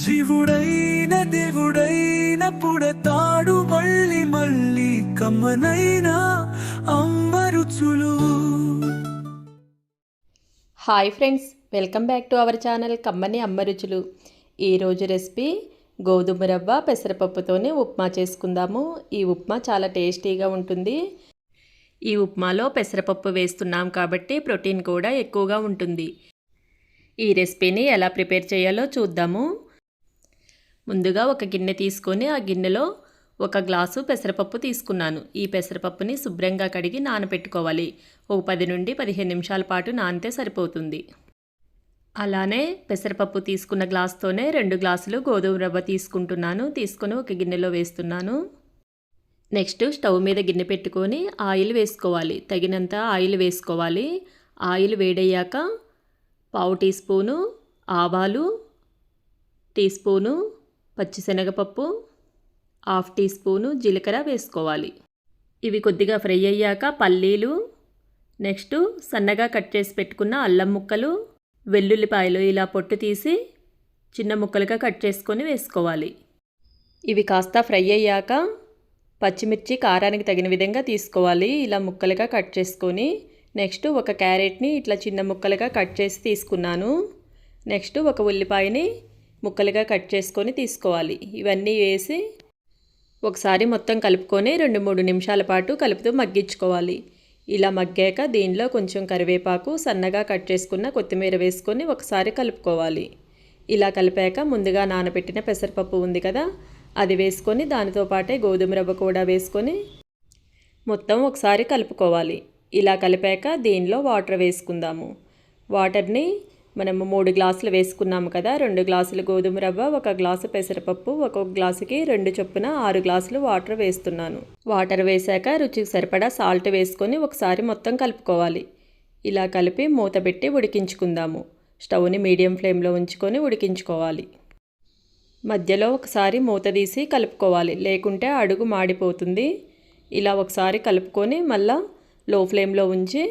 జీవుడైన దేవుడైన పుడతాడు మళ్ళీ మళ్ళీ కమ్మనైన అమ్మ రుచులు hi friends welcome back to our channel కమ్మని అమ్మ రుచులు ఈరోజు రెసిపీ గోధుమ రవ్వ పెసరపప్పుతోనే ఉప్మా చేసుకుందాము. ఈ ఉప్మా చాలా టేస్టీగా ఉంటుంది. ఈ ఉప్మాలో పెసరపప్పు వేస్తున్నాం కాబట్టి ప్రోటీన్ కూడా ఎక్కువగా ఉంటుంది. ఈ రెసిపీని ఎలా ప్రిపేర్ చేయాలో చూద్దాము. ముందుగా ఒక గిన్నె తీసుకొని ఆ గిన్నెలో ఒక గ్లాసు పెసరపప్పు తీసుకున్నాను. ఈ పెసరపప్పుని శుభ్రంగా కడిగి నానబెట్టుకోవాలి ఒక పది నుండి పదిహేను నిమిషాల పాటు నానితే సరిపోతుంది. అలానే పెసరపప్పు తీసుకున్న గ్లాస్తోనే రెండు గ్లాసులు గోధుమ రవ్వ తీసుకుంటున్నాను. తీసుకొని ఒక గిన్నెలో వేస్తున్నాను. నెక్స్ట్ స్టవ్ మీద గిన్నె పెట్టుకొని ఆయిల్ వేసుకోవాలి. తగినంత ఆయిల్ వేసుకోవాలి. ఆయిల్ వేడయ్యాక పావు టీ స్పూను ఆవాలు టీ స్పూను పచ్చిశనగపప్పు హాఫ్ టీ స్పూను జీలకర్ర వేసుకోవాలి. ఇవి కొద్దిగా ఫ్రై అయ్యాక పల్లీలు నెక్స్ట్ సన్నగా కట్ చేసి పెట్టుకున్న అల్లం ముక్కలు వెల్లుల్లిపాయలు ఇలా పొట్టు తీసి చిన్న ముక్కలుగా కట్ చేసుకొని వేసుకోవాలి. ఇవి కాస్త ఫ్రై అయ్యాక పచ్చిమిర్చి కారానికి తగిన విధంగా తీసుకోవాలి. ఇలా ముక్కలుగా కట్ చేసుకొని నెక్స్ట్ ఒక క్యారెట్ని ఇట్లా చిన్న ముక్కలుగా కట్ చేసి తీసుకున్నాను. నెక్స్ట్ ఒక ఉల్లిపాయని ముక్కలుగా కట్ చేసుకొని తీసుకోవాలి. ఇవన్నీ వేసి ఒకసారి మొత్తం కలుపుకొని రెండు మూడు నిమిషాల పాటు కలుపుతూ మగ్గించుకోవాలి. ఇలా మగ్గాక దీనిలో కొంచెం కరివేపాకు సన్నగా కట్ చేసుకున్న కొత్తిమీర వేసుకొని ఒకసారి కలుపుకోవాలి. ఇలా కలిపాక ముందుగా నానబెట్టిన పెసరపప్పు ఉంది కదా అది వేసుకొని దానితో పాటే గోధుమ రవ్వ కూడా వేసుకొని మొత్తం ఒకసారి కలుపుకోవాలి. ఇలా కలిపాక దీనిలో వాటర్ వేసుకుందాము. వాటర్ని మనము మూడు గ్లాసులు వేసుకున్నాము కదా రెండు గ్లాసులు గోధుమ రవ్వ ఒక గ్లాసు పెసరపప్పు ఒక్కొక్క గ్లాసుకి రెండు చొప్పున ఆరు గ్లాసులు వాటర్ వేస్తున్నాను. వాటర్ వేశాక రుచికి సరిపడా సాల్ట్ వేసుకొని ఒకసారి మొత్తం కలుపుకోవాలి. ఇలా కలిపి మూత పెట్టి ఉడికించుకుందాము. స్టవ్ని మీడియం ఫ్లేమ్లో ఉంచుకొని ఉడికించుకోవాలి. మధ్యలో ఒకసారి మూత తీసి కలుపుకోవాలి. లేకుంటే అడుగు మాడిపోతుంది. ఇలా ఒకసారి కలుపుకొని మళ్ళా లో ఫ్లేమ్లో ఉంచి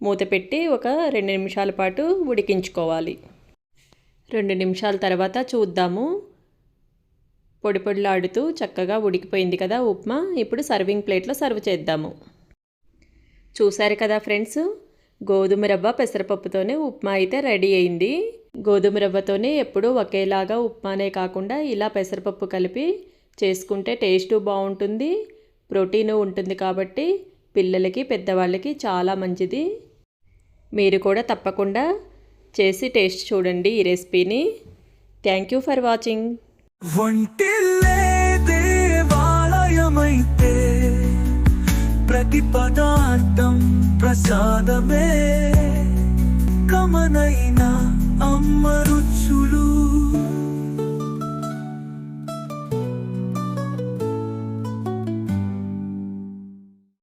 మూత పెట్టి ఒక రెండు నిమిషాల పాటు ఉడికించుకోవాలి. రెండు నిమిషాల తర్వాత చూద్దాము. పొడి పొడిలాడుతూ చక్కగా ఉడికిపోయింది కదా ఉప్మా. ఇప్పుడు సర్వింగ్ ప్లేట్లో సర్వ్ చేద్దాము. చూశారు కదా ఫ్రెండ్స్ గోధుమ రవ్వ పెసరపప్పుతోనే ఉప్మా అయితే రెడీ అయింది. గోధుమ రవ్వతోనే ఎప్పుడూ ఒకేలాగా ఉప్మానే కాకుండా ఇలా పెసరపప్పు కలిపి చేసుకుంటే టేస్ట్ బాగుంటుంది ప్రోటీన్ ఉంటుంది కాబట్టి పిల్లలకి పెద్దవాళ్ళకి చాలా మంచిది. మీరు కూడా తప్పకుండా చేసి టేస్ట్ చూడండి ఈ రెసిపీని. థ్యాంక్ యూ ఫర్ వాచింగ్ ప్రతి పదార్థం ప్రసాదమే. కమనైన అమ్మరుచి